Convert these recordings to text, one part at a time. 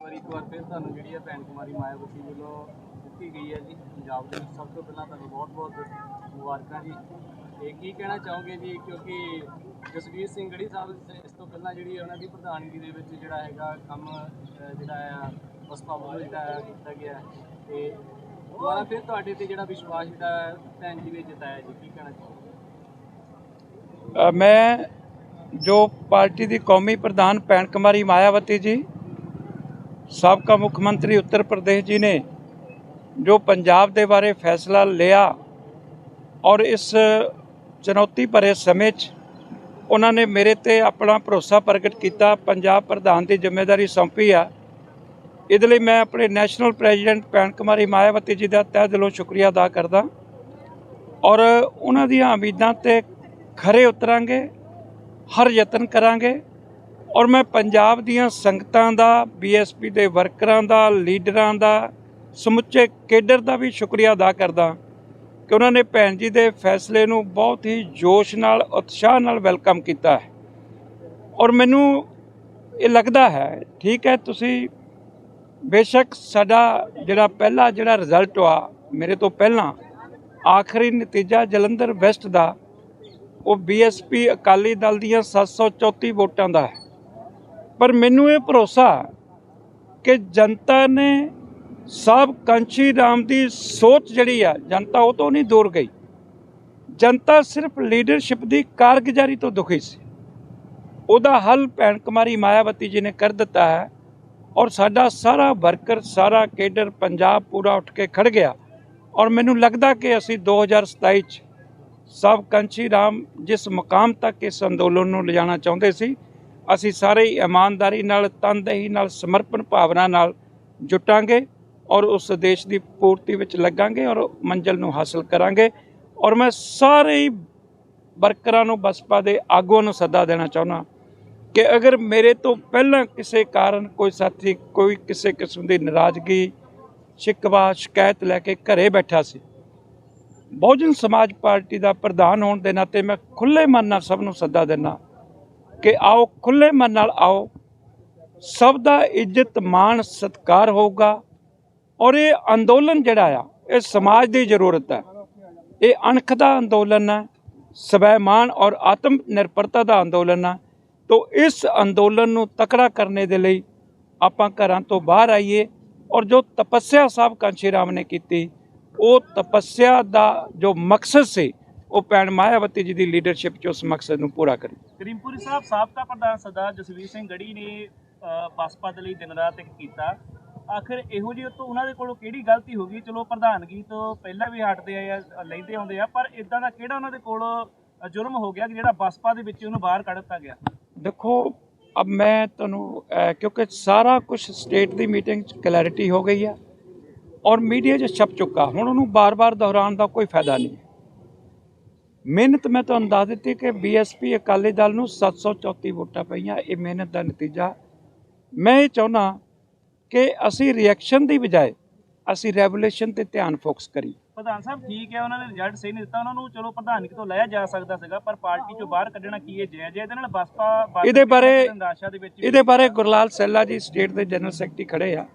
ਵਾਰੀ ਇੱਕ ਵਾਰ ਫਿਰ ਤੁਹਾਨੂੰ ਜਿਹੜੀ ਹੈ ਭੈਣ ਕੁਮਾਰੀ ਮਾਇਆਵਤੀ ਵੱਲੋਂ ਦਿੱਤੀ ਗਈ ਹੈ ਜੀ, ਪੰਜਾਬ ਦੇ ਵਿੱਚ ਸਭ ਤੋਂ ਪਹਿਲਾਂ ਤੁਹਾਨੂੰ ਬਹੁਤ-ਬਹੁਤ ਮੁਬਾਰਕਾਂ ਜੀ ਤੇ ਕੀ ਕਹਿਣਾ ਚਾਹੋਗੇ ਜੀ, ਕਿਉਂਕਿ ਜਸਵੀਰ ਸਿੰਘ ਗੜੀ ਸਾਹਿਬ ਇਸ- ਤੋਂ ਪਹਿਲਾਂ ਜਿਹੜੀ ਉਹਨਾਂ ਦੀ ਪ੍ਰਧਾਨਗੀ ਦੇ ਵਿੱਚ ਜਿਹੜਾ ਹੈਗਾ ਕੰਮ ਜਿਹੜਾ ਆ ਬਸਪਾ ਵੱਲੋਂ ਜਿਹੜਾ ਹੈ ਕੀਤਾ ਗਿਆ ਹੈ। ਤੇ ਦੁਬਾਰਾ ਫਿਰ ਤੁਹਾਡੇ ਤੇ ਜਿਹੜਾ ਵਿਸ਼ਵਾਸ ਜਿਹੜਾ ਭੈਣ ਜੀ ਨੇ ਜਤਾਇਆ ਜੀ, ਕੀ ਕਹਿਣਾ ਚਾਹੋਗੇ ਮੈਂ ਜੋ ਪਾਰਟੀ ਦੀ ਕੌਮੀ ਪ੍ਰਧਾਨ ਭੈਣ ਕੁਮਾਰੀ ਮਾਇਆਵਤੀ ਜੀ ਸਾਬਕਾ ਮੁੱਖ ਮੰਤਰੀ ਉੱਤਰ ਪ੍ਰਦੇਸ਼ ਜੀ ਨੇ ਜੋ ਪੰਜਾਬ ਦੇ ਬਾਰੇ ਫੈਸਲਾ ਲਿਆ ਔਰ ਇਸ ਚੁਣੌਤੀ ਭਰੇ ਸਮੇਂ 'ਚ ਉਹਨਾਂ ਨੇ ਮੇਰੇ ਤੇ ਆਪਣਾ ਭਰੋਸਾ ਪ੍ਰਗਟ ਕੀਤਾ। ਪੰਜਾਬ ਪ੍ਰਧਾਨ ਦੀ ਜ਼ਿੰਮੇਵਾਰੀ ਸੌਂਪੀ ਆ। ਇਹਦੇ ਲਈ ਮੈਂ ਆਪਣੇ ਨੈਸ਼ਨਲ ਪ੍ਰੈਜ਼ੀਡੈਂਟ ਭੈਣ ਕੁਮਾਰੀ ਮਾਇਆਵਤੀ ਜੀ ਦਾ ਤਹਿ ਦਿਲੋਂ ਸ਼ੁਕਰੀਆ ਅਦਾ ਕਰਦਾ। ਔਰ ਉਹਨਾਂ ਦੀਆਂ ਉਮੀਦਾਂ ਤੇ ਖਰੇ ਉਤਰਾਂਗੇ, ਹਰ ਯਤਨ ਕਰਾਂਗੇ। ਔਰ ਮੈਂ ਪੰਜਾਬ ਦੀਆਂ ਸੰਗਤਾਂ ਦਾ ਬੀਐਸਪੀ ਦੇ ਵਰਕਰਾਂ ਦਾ, ਲੀਡਰਾਂ ਦਾ, ਸਮੁੱਚੇ ਕੇਡਰ ਦਾ ਵੀ ਸ਼ੁਕਰੀਆ ਅਦਾ ਕਰਦਾ ਕਿ ਉਹਨਾਂ ਨੇ ਭੈਣ ਜੀ ਦੇ ਫੈਸਲੇ ਨੂੰ ਬਹੁਤ ਹੀ ਜੋਸ਼ ਨਾਲ, ਉਤਸ਼ਾਹ ਨਾਲ ਵੈਲਕਮ ਕੀਤਾ ਹੈ। ਔਰ ਮੈਨੂੰ ਇਹ ਲੱਗਦਾ ਹੈ, ਠੀਕ ਹੈ, ਤੁਸੀਂ ਬੇਸ਼ੱਕ ਸਾਡਾ ਜਿਹੜਾ ਪਹਿਲਾ ਜਿਹੜਾ ਰਿਜ਼ਲਟ ਆ ਮੇਰੇ ਤੋਂ ਪਹਿਲਾਂ, ਆਖਰੀ ਨਤੀਜਾ ਜਲੰਧਰ ਵੈਸਟ ਦਾ, ਉਹ ਬੀਐਸਪੀ ਅਕਾਲੀ ਦਲ ਦੀਆਂ 734 ਵੋਟਾਂ ਦਾ ਹੈ। ਪਰ ਮੈਨੂੰ ਇਹ ਭਰੋਸਾ ਕਿ ਜਨਤਾ ਨੇ ਸਾਹਿਬ ਕੰਚੀ ਰਾਮ ਦੀ ਸੋਚ ਜਿਹੜੀ ਆ, ਜਨਤਾ ਉਹ ਤੋਂ ਨਹੀਂ ਦੂਰ ਗਈ। ਜਨਤਾ ਸਿਰਫ ਲੀਡਰਸ਼ਿਪ ਦੀ ਕਾਰਗੁਜ਼ਾਰੀ ਤੋਂ ਦੁਖੀ ਸੀ। ਉਹਦਾ ਹੱਲ ਭੈਣ ਕੁਮਾਰੀ ਮਾਇਆਵਤੀ ਜੀ ਨੇ ਕਰ ਦਿੱਤਾ ਹੈ ਔਰ ਸਾਡਾ ਸਾਰਾ ਵਰਕਰ, ਸਾਰਾ ਕੇਡਰ ਪੰਜਾਬ ਪੂਰਾ ਉੱਠ ਕੇ ਖੜ ਗਿਆ ਔਰ ਮੈਨੂੰ ਲੱਗਦਾ ਕਿ ਅਸੀਂ 2027 ਚ ਸਭ ਕੰਚੀ ਰਾਮ ਜਿਸ ਮੁਕਾਮ ਤੱਕ ਇਸ ਅੰਦੋਲਨ ਨੂੰ ਲਿਜਾਣਾ ਚਾਹੁੰਦੇ ਸੀ ਅਸੀਂ ਸਾਰੇ ਹੀ ਇਮਾਨਦਾਰੀ ਨਾਲ, ਤਨਦੇਹੀ ਨਾਲ, ਸਮਰਪਣ ਭਾਵਨਾ ਨਾਲ ਜੁਟਾਂਗੇ ਔਰ ਉਸ ਦੇਸ਼ ਦੀ ਪੂਰਤੀ ਵਿੱਚ ਲੱਗਾਂਗੇ ਔਰ ਮੰਜ਼ਲ ਨੂੰ ਹਾਸਲ ਕਰਾਂਗੇ। ਔਰ ਮੈਂ ਸਾਰੇ ਹੀ ਵਰਕਰਾਂ ਨੂੰ, ਬਸਪਾ ਦੇ ਆਗੂਆਂ ਨੂੰ ਸੱਦਾ ਦੇਣਾ ਚਾਹੁੰਦਾ ਕਿ ਅਗਰ ਮੇਰੇ ਤੋਂ ਪਹਿਲਾਂ ਕਿਸੇ ਕਾਰਨ ਕੋਈ ਸਾਥੀ, ਕੋਈ ਕਿਸੇ ਕਿਸਮ ਦੀ ਨਾਰਾਜ਼ਗੀ, ਸ਼ਿਕਵਾ, ਸ਼ਿਕਾਇਤ ਲੈ ਕੇ ਘਰੇ ਬੈਠਾ ਸੀ, ਬਹੁਜਨ ਸਮਾਜ ਪਾਰਟੀ ਦਾ ਪ੍ਰਧਾਨ ਹੋਣ ਦੇ ਨਾਤੇ ਮੈਂ ਖੁੱਲੇ ਮਨ ਨਾਲ ਸਭ ਨੂੰ ਸੱਦਾ ਦਿੰਦਾ ਕਿ ਆਓ ਖੁੱਲੇ ਮਨ ਨਾਲ ਆਓ। ਸਭ ਦਾ ਇੱਜ਼ਤ, ਮਾਣ, ਸਤਿਕਾਰ ਹੋਊਗਾ। ਔਰ ਇਹ ਅੰਦੋਲਨ ਜਿਹੜਾ ਆ, ਇਹ ਸਮਾਜ ਦੀ ਜ਼ਰੂਰਤ ਹੈ। ਇਹ ਅਣਖ ਦਾ ਅੰਦੋਲਨ ਹੈ, ਸਵੈਮਾਨ ਔਰ ਆਤਮ ਨਿਰਭਰਤਾ ਦਾ ਅੰਦੋਲਨ ਹੈ। ਤੋ ਇਸ ਅੰਦੋਲਨ ਨੂੰ ਤਕੜਾ ਕਰਨੇ ਦੇ ਲਈ ਆਪਾਂ ਘਰਾਂ ਤੋਂ ਬਾਹਰ ਆਈਏ ਔਰ ਜੋ ਤਪੱਸਿਆ ਸਾਹਿਬ ਕਾਂਸ਼ੀ ਰਾਮ ਨੇ ਕੀਤੀ, ਉਹ ਤਪੱਸਿਆ ਦਾ ਜੋ ਮਕਸਦ ਸੀ ਉਹ ਭੈਣ ਮਾਇਆਵਤੀ ਜੀ ਦੀ ਲੀਡਰਸ਼ਿਪ 'ਚ ਉਸ ਮਕਸਦ ਨੂੰ ਪੂਰਾ ਕਰੀ। ਕਰੀਮਪੁਰੀ ਸਾਹਿਬ ਸਾਬਕਾ ਪ੍ਰਧਾਨ ਸਰਦਾਰ ਜਸਵੀਰ ਸਿੰਘ ਗੜੀ ਨੇ ਬਸਪਾ ਦੇ ਲਈ ਦਿਨ ਰਾਤ ਇੱਕ ਕੀਤਾ। ਆਖਿਰ ਇਹੋ ਜਿਹੀ ਤੋਂ ਉਹਨਾਂ ਦੇ ਕੋਲੋਂ ਕਿਹੜੀ ਗਲਤੀ ਹੋ ਗਈ? ਚਲੋ ਪ੍ਰਧਾਨਗੀ ਤੋਂ ਪਹਿਲਾਂ ਵੀ ਹਟਦੇ ਆ ਜਾਂ ਲੈਂਦੇ ਆਉਂਦੇ ਆ ਪਰ ਇਦਾਂ ਦਾ ਕਿਹੜਾ ਉਹਨਾਂ ਦੇ ਕੋਲ ਜੁਰਮ ਹੋ ਗਿਆ ਕਿ ਜਿਹੜਾ ਬਸਪਾ ਦੇ ਵਿੱਚ ਉਹਨੂੰ ਬਾਹਰ ਕੱਢ ਦਿੱਤਾ ਗਿਆ? ਦੇਖੋ ਅਬ ਮੈਂ ਤੁਹਾਨੂੰ ਕਿਉਂਕਿ ਸਾਰਾ ਕੁਝ ਸਟੇਟ ਦੀ ਮੀਟਿੰਗ 'ਚ ਕਲੈਰਿਟੀ ਹੋ ਗਈ ਹੈ ਔਰ ਮੀਡੀਆ 'ਚ ਛਪ ਚੁੱਕਾ। ਹੁਣ ਉਹਨੂੰ ਬਾਰ-ਬਾਰ ਦੁਹਰਾਉਣ ਦਾ ਕੋਈ ਫਾਇਦਾ ਨਹੀਂ। ਮਿਹਨਤ ਮੈਂ ਤੁਹਾਨੂੰ ਦੱਸ ਦਿੱਤੀ ਕਿ ਬੀਐਸਪੀ ਅਕਾਲੀ ਦਲ ਨੂੰ 734 ਵੋਟਾਂ ਪਈਆਂ ਇਹ ਮਿਹਨਤ ਦਾ ਨਤੀਜਾ। ਮੈਂ ਇਹ ਚਾਹੁੰਦਾ ਕਿ ਅਸੀਂ ਰਿਐਕਸ਼ਨ ਦੀ ਬਜਾਏ ਅਸੀਂ ਰੈਵੋਲੂਸ਼ਨ ਤੇ ਧਿਆਨ ਫੋਕਸ ਕਰੀ ਪ੍ਰਧਾਨ ਸਾਹਿਬ ਠੀਕ ਹੈ ਉਹਨਾਂ ਨੇ ਰਿਜ਼ਲਟ ਸਹੀ ਨਹੀਂ ਦਿੱਤਾ ਉਹਨਾਂ ਨੂੰ ਚਲੋ ਪ੍ਰਧਾਨਗੀ ਤੋਂ ਲਿਆ ਜਾ ਸਕਦਾ ਸੀਗਾ ਪਰ ਪਾਰਟੀ ਚੋਂ ਬਾਹਰ ਕੱਢਣਾ ਕੀ ਹੈ ਜਾਇਜ਼ ਹੈ ਇਹਦੇ ਨਾਲ ਬਸਪਾ ਇਹਦੇ ਬਾਰੇ- ਇਹਦੇ ਬਾਰੇ ਗੁਰਲਾਲ ਸੈਲਾ ਜੀ ਸਟੇਟ ਦੇ ਜਨਰਲ ਸੈਕਟਰੀ ਖੜੇ ਆ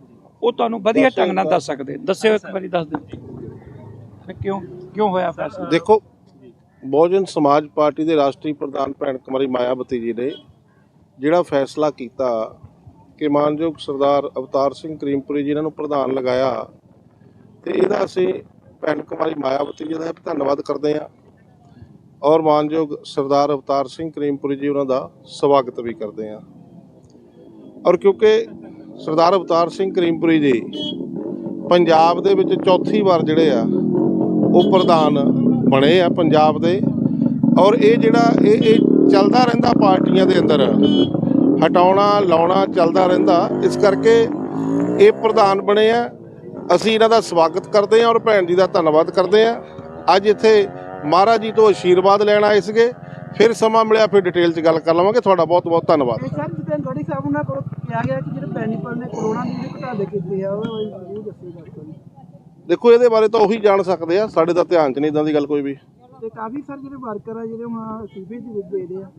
ਉਹ ਤੁਹਾਨੂੰ ਵਧੀਆ ਢੰਗ ਨਾਲ ਦੱਸ ਸਕਦੇ ਦੱਸਿਓ ਇੱਕ ਵਾਰੀ ਦੱਸ ਦਿਓ। ਕਿਉਂ ਕਿਉਂ ਹੋਇਆ ਫੈਸਲਾ? ਦੇਖੋ ਬਹੁਜਨ ਸਮਾਜ ਪਾਰਟੀ ਦੇ ਰਾਸ਼ਟਰੀ ਪ੍ਰਧਾਨ ਭੈਣ ਕੁਮਾਰੀ ਮਾਇਆਵਤੀ ਜੀ ਨੇ ਜਿਹੜਾ ਫੈਸਲਾ ਕੀਤਾ ਕਿ ਮਾਨਯੋਗ ਸਰਦਾਰ ਅਵਤਾਰ ਸਿੰਘ ਕਰੀਮਪੁਰੀ ਜੀ ਇਹਨਾਂ ਨੂੰ ਪ੍ਰਧਾਨ ਲਗਾਇਆ ਤੇ ਇਹਦਾ ਅਸੀਂ ਭੈਣ ਕੁਮਾਰੀ ਮਾਇਆਵਤੀ ਜੀ ਦਾ ਧੰਨਵਾਦ ਕਰਦੇ ਹਾਂ ਔਰ ਮਾਨਯੋਗ ਸਰਦਾਰ ਅਵਤਾਰ ਸਿੰਘ ਕਰੀਮਪੁਰੀ ਜੀ ਉਹਨਾਂ ਦਾ ਸਵਾਗਤ ਵੀ ਕਰਦੇ ਹਾਂ। ਔਰ ਕਿਉਂਕਿ ਸਰਦਾਰ ਅਵਤਾਰ ਸਿੰਘ ਕਰੀਮਪੁਰੀ ਜੀ ਪੰਜਾਬ ਦੇ ਵਿੱਚ ਚੌਥੀ ਵਾਰ ਜਿਹੜੇ ਆ ਉਹ ਪ੍ਰਧਾਨ ਬਣੇ ਆ ਪੰਜਾਬ ਦੇ। ਔਰ ਇਹ ਜਿਹੜਾ ਇਹ ਇਹ ਚੱਲਦਾ ਰਹਿੰਦਾ ਪਾਰਟੀਆਂ ਦੇ ਅੰਦਰ। ਹਟਾਉਣਾ, ਲਾਉਣਾ ਚੱਲਦਾ ਰਹਿੰਦਾ। ਇਸ ਕਰਕੇ ਇਹ ਪ੍ਰਧਾਨ ਬਣੇ ਆ। ਅਸੀਂ ਇਹਨਾਂ ਦਾ ਸਵਾਗਤ ਕਰਦੇ ਹਾਂ ਔਰ ਭੈਣ ਜੀ ਦਾ ਧੰਨਵਾਦ ਕਰਦੇ ਹਾਂ ਅੱਜ ਇੱਥੇ ਮਹਾਰਾਜ ਜੀ ਤੋਂ ਆਸ਼ੀਰਵਾਦ ਲੈਣ ਆਏ ਸੀਗੇ। ਫਿਰ ਸਮਾਂ ਮਿਲਿਆ, ਫਿਰ ਡਿਟੇਲ 'ਚ ਗੱਲ ਕਰ ਲਵਾਂਗੇ। ਤੁਹਾਡਾ ਬਹੁਤ ਬਹੁਤ ਧੰਨਵਾਦ। ਸਰ, ਜਿੱਦਾਂ ਗੜੀ ਸਾਹਿਬ ਉਹਨਾਂ ਕੋਲ ਕਿਹਾ ਗਿਆ ਕਿ ਜਿਹੜੇ ਪੈਨੀਪਲ ਨੇ ਕਰੋਨਾ ਦੀ ਜਿਹੜੇ ਘਟਾਲੇ ਕੀਤੇ ਆ, ਉਹ ਇਹ ਦੱਸੋ ਦੇਖੋ ਇਹਦੇ ਬਾਰੇ ਤਾਂ ਉਹੀ ਜਾਣ ਸਕਦੇ ਆ। ਸਾਡੇ ਤਾਂ ਧਿਆਨ 'ਚ ਨਹੀਂ ਇਦਾਂ ਦੀ ਗੱਲ ਕੋਈ ਵੀ। ਤੇ ਕਾਫੀ ਸਰ ਜਿਹੜੇ ਵਰਕਰ ਆ ਜਿਹੜੇ ਹੁਣ ਅਸਤੀਫੇ ਦੇ ਦੇ ਰਹੇ ਆ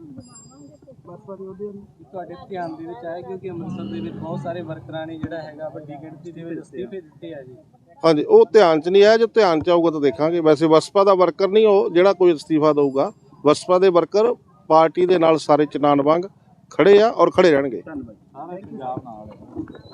ਬਸਪਾ ਦੇ ਉਹਦੇ ਨੂੰ ਤੁਹਾਡੇ ਧਿਆਨ ਦੇ ਵਿੱਚ ਆਇਆ ਕਿਉਂਕਿ ਅੰਮ੍ਰਿਤਸਰ ਦੇ ਵਿੱਚ ਬਹੁਤ ਸਾਰੇ ਵਰਕਰਾਂ ਨੇ ਜਿਹੜਾ ਹੈਗਾ ਵੱਡੀ ਗਿਣਤੀ ਦੇ ਵਿੱਚ ਅਸਤੀਫੇ ਦਿੱਤੇ ਆ ਜੀ। ਹਾਂਜੀ ਉਹ ਧਿਆਨ 'ਚ ਨਹੀਂ ਆਇਆ। ਜੋ ਧਿਆਨ 'ਚ ਆਊਗਾ ਤਾਂ ਦੇਖਾਂਗੇ। ਵੈਸੇ ਬਸਪਾ ਦਾ ਵਰਕਰ ਨਹੀਂ ਉਹ ਜਿਹੜਾ ਕੋਈ ਅਸਤੀਫਾ ਦਊਗਾ ਬਸਪਾ ਦੇ ਵਰਕਰ ਪਾਰਟੀ ਦੇ ਨਾਲ ਸਾਰੇ ਚਨਾਨ ਵਾਂਗ ਖੜੇ ਆ ਔਰ ਖੜੇ ਰਹਿਣਗੇ। ਸਾਰੇ ਪੰਜਾਬ ਨਾਲ ਹੈ